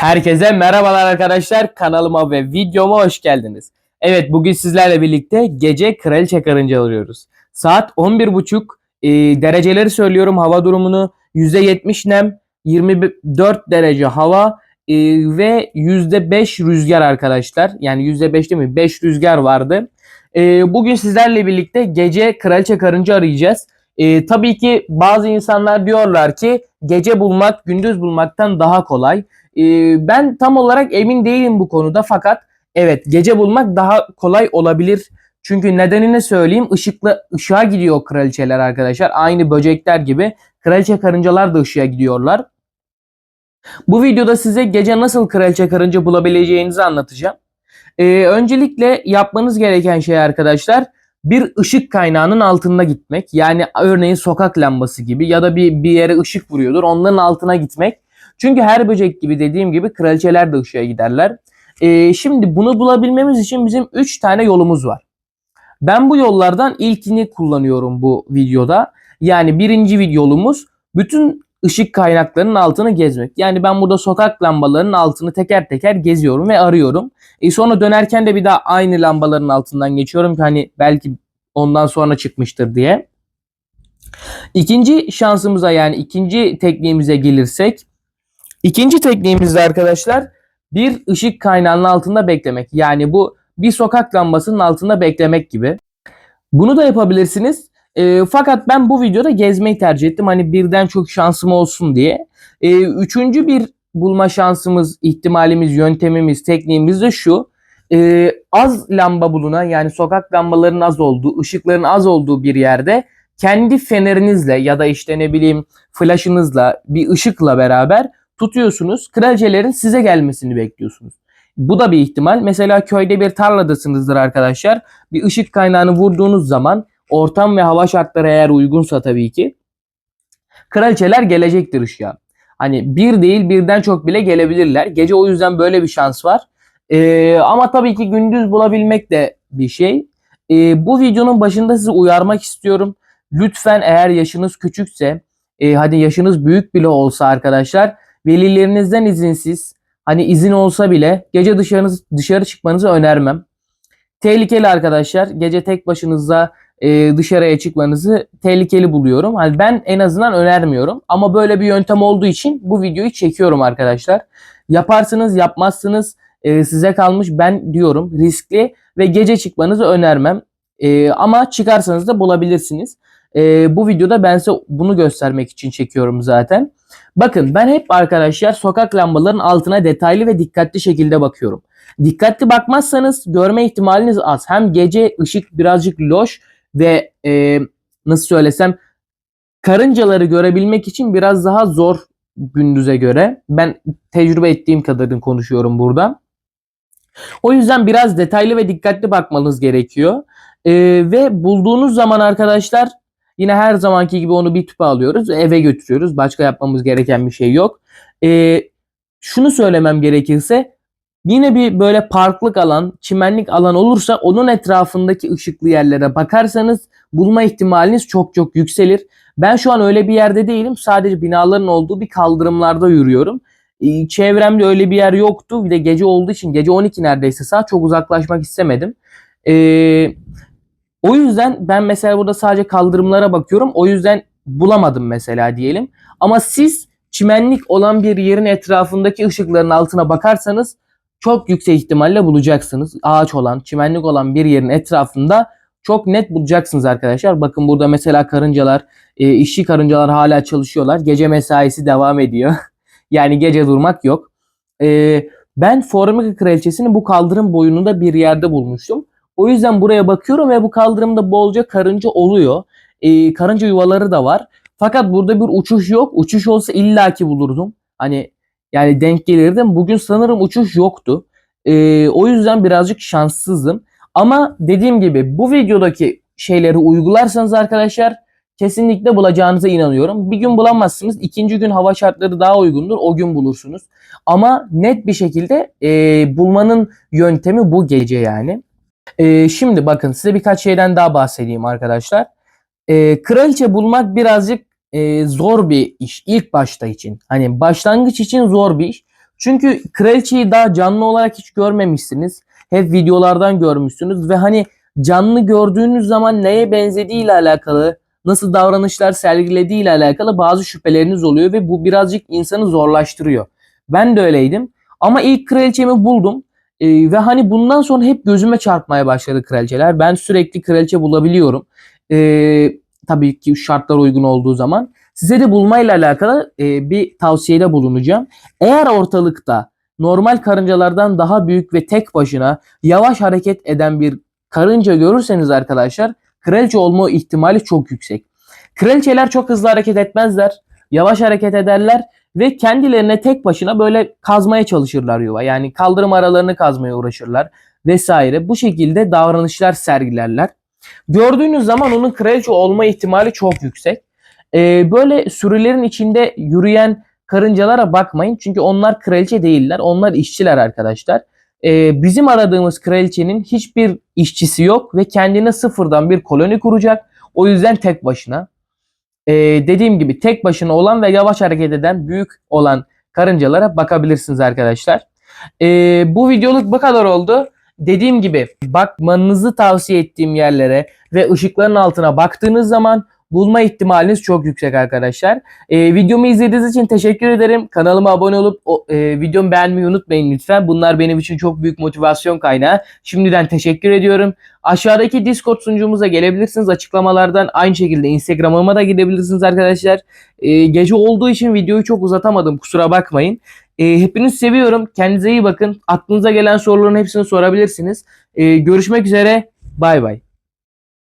Herkese merhabalar arkadaşlar. Kanalıma ve videoma hoş geldiniz. Evet bugün sizlerle birlikte gece kraliçe karınca alıyoruz. Saat 11.30 e, dereceleri söylüyorum hava durumunu. %70 nem, 24 derece hava e, ve %5 rüzgar arkadaşlar. Yani %5 değil mi? 5 rüzgar vardı. E, bugün sizlerle birlikte gece kraliçe karınca arayacağız. E, tabii ki bazı insanlar diyorlar ki gece bulmak gündüz bulmaktan daha kolay. Ee, ben tam olarak emin değilim bu konuda fakat evet gece bulmak daha kolay olabilir. Çünkü nedenini söyleyeyim ışıklı ışığa gidiyor kraliçeler arkadaşlar. Aynı böcekler gibi kraliçe karıncalar da ışığa gidiyorlar. Bu videoda size gece nasıl kraliçe karınca bulabileceğinizi anlatacağım. Ee, öncelikle yapmanız gereken şey arkadaşlar bir ışık kaynağının altında gitmek. Yani örneğin sokak lambası gibi ya da bir, bir yere ışık vuruyordur onların altına gitmek. Çünkü her böcek gibi dediğim gibi kraliçeler de ışığa giderler. Ee, şimdi bunu bulabilmemiz için bizim 3 tane yolumuz var. Ben bu yollardan ilkini kullanıyorum bu videoda. Yani birinci yolumuz bütün ışık kaynaklarının altını gezmek. Yani ben burada sokak lambalarının altını teker teker geziyorum ve arıyorum. E sonra dönerken de bir daha aynı lambaların altından geçiyorum ki hani belki ondan sonra çıkmıştır diye. İkinci şansımıza yani ikinci tekniğimize gelirsek İkinci tekniğimiz de arkadaşlar bir ışık kaynağının altında beklemek. Yani bu bir sokak lambasının altında beklemek gibi. Bunu da yapabilirsiniz. E, fakat ben bu videoda gezmeyi tercih ettim. Hani birden çok şansım olsun diye. E, üçüncü bir bulma şansımız, ihtimalimiz, yöntemimiz, tekniğimiz de şu. E, az lamba bulunan yani sokak lambalarının az olduğu, ışıkların az olduğu bir yerde kendi fenerinizle ya da işte ne bileyim flaşınızla bir ışıkla beraber tutuyorsunuz. Kraliçelerin size gelmesini bekliyorsunuz. Bu da bir ihtimal. Mesela köyde bir tarladasınızdır arkadaşlar. Bir ışık kaynağını vurduğunuz zaman ortam ve hava şartları eğer uygunsa tabii ki kraliçeler gelecektir ışığa. Hani bir değil birden çok bile gelebilirler. Gece o yüzden böyle bir şans var. Ee, ama tabii ki gündüz bulabilmek de bir şey. Ee, bu videonun başında sizi uyarmak istiyorum. Lütfen eğer yaşınız küçükse, e, hadi yaşınız büyük bile olsa arkadaşlar velilerinizden izinsiz hani izin olsa bile gece dışarınız, dışarı çıkmanızı önermem. Tehlikeli arkadaşlar. Gece tek başınıza e, dışarıya çıkmanızı tehlikeli buluyorum. Hani ben en azından önermiyorum. Ama böyle bir yöntem olduğu için bu videoyu çekiyorum arkadaşlar. Yaparsınız yapmazsınız e, size kalmış ben diyorum riskli ve gece çıkmanızı önermem. E, ama çıkarsanız da bulabilirsiniz. E, bu videoda ben size bunu göstermek için çekiyorum zaten. Bakın ben hep arkadaşlar sokak lambalarının altına detaylı ve dikkatli şekilde bakıyorum. Dikkatli bakmazsanız görme ihtimaliniz az. Hem gece ışık birazcık loş ve e, nasıl söylesem karıncaları görebilmek için biraz daha zor gündüze göre. Ben tecrübe ettiğim kadarını konuşuyorum burada. O yüzden biraz detaylı ve dikkatli bakmanız gerekiyor. E, ve bulduğunuz zaman arkadaşlar Yine her zamanki gibi onu bir tüpe alıyoruz eve götürüyoruz. Başka yapmamız gereken bir şey yok. Ee, şunu söylemem gerekirse yine bir böyle parklık alan, çimenlik alan olursa onun etrafındaki ışıklı yerlere bakarsanız bulma ihtimaliniz çok çok yükselir. Ben şu an öyle bir yerde değilim. Sadece binaların olduğu bir kaldırımlarda yürüyorum. Ee, çevremde öyle bir yer yoktu. Bir de gece olduğu için gece 12 neredeyse saat çok uzaklaşmak istemedim. Eee o yüzden ben mesela burada sadece kaldırımlara bakıyorum. O yüzden bulamadım mesela diyelim. Ama siz çimenlik olan bir yerin etrafındaki ışıkların altına bakarsanız çok yüksek ihtimalle bulacaksınız. Ağaç olan, çimenlik olan bir yerin etrafında çok net bulacaksınız arkadaşlar. Bakın burada mesela karıncalar, e, işçi karıncalar hala çalışıyorlar. Gece mesaisi devam ediyor. yani gece durmak yok. E, ben Formica kraliçesini bu kaldırım boyununda bir yerde bulmuştum. O yüzden buraya bakıyorum ve bu kaldırımda bolca karınca oluyor. Ee, karınca yuvaları da var. Fakat burada bir uçuş yok. Uçuş olsa illaki bulurdum. Hani yani denk gelirdim. Bugün sanırım uçuş yoktu. Ee, o yüzden birazcık şanssızdım. Ama dediğim gibi bu videodaki şeyleri uygularsanız arkadaşlar kesinlikle bulacağınıza inanıyorum. Bir gün bulamazsınız. ikinci gün hava şartları daha uygundur. O gün bulursunuz. Ama net bir şekilde e, bulmanın yöntemi bu gece yani. Ee, şimdi bakın size birkaç şeyden daha bahsedeyim arkadaşlar. Ee, kraliçe bulmak birazcık e, zor bir iş ilk başta için. Hani başlangıç için zor bir iş. Çünkü kraliçeyi daha canlı olarak hiç görmemişsiniz. Hep videolardan görmüşsünüz ve hani canlı gördüğünüz zaman neye benzediği ile alakalı, nasıl davranışlar sergilediği ile alakalı bazı şüpheleriniz oluyor ve bu birazcık insanı zorlaştırıyor. Ben de öyleydim. Ama ilk kraliçemi buldum. Ee, ve hani bundan sonra hep gözüme çarpmaya başladı kraliçeler. Ben sürekli kraliçe bulabiliyorum. Ee, tabii ki şartlar uygun olduğu zaman. Size de bulmayla alakalı e, bir tavsiyede bulunacağım. Eğer ortalıkta normal karıncalardan daha büyük ve tek başına yavaş hareket eden bir karınca görürseniz arkadaşlar kraliçe olma ihtimali çok yüksek. Kraliçeler çok hızlı hareket etmezler. Yavaş hareket ederler ve kendilerine tek başına böyle kazmaya çalışırlar yuva. Yani kaldırım aralarını kazmaya uğraşırlar vesaire. Bu şekilde davranışlar sergilerler. Gördüğünüz zaman onun kraliçe olma ihtimali çok yüksek. Ee, böyle sürülerin içinde yürüyen karıncalara bakmayın. Çünkü onlar kraliçe değiller. Onlar işçiler arkadaşlar. Ee, bizim aradığımız kraliçenin hiçbir işçisi yok ve kendine sıfırdan bir koloni kuracak. O yüzden tek başına. Ee, dediğim gibi tek başına olan ve yavaş hareket eden büyük olan karıncalara bakabilirsiniz arkadaşlar. Ee, bu videoluk bu kadar oldu. Dediğim gibi bakmanızı tavsiye ettiğim yerlere ve ışıkların altına baktığınız zaman bulma ihtimaliniz çok yüksek arkadaşlar. Ee, videomu izlediğiniz için teşekkür ederim. Kanalıma abone olup o, e, videomu beğenmeyi unutmayın lütfen. Bunlar benim için çok büyük motivasyon kaynağı. Şimdiden teşekkür ediyorum. Aşağıdaki Discord sunucumuza gelebilirsiniz. Açıklamalardan aynı şekilde Instagram'ıma da gidebilirsiniz arkadaşlar. Ee, gece olduğu için videoyu çok uzatamadım. Kusura bakmayın. Ee, hepinizi seviyorum. Kendinize iyi bakın. Aklınıza gelen soruların hepsini sorabilirsiniz. Ee, görüşmek üzere. Bay bay.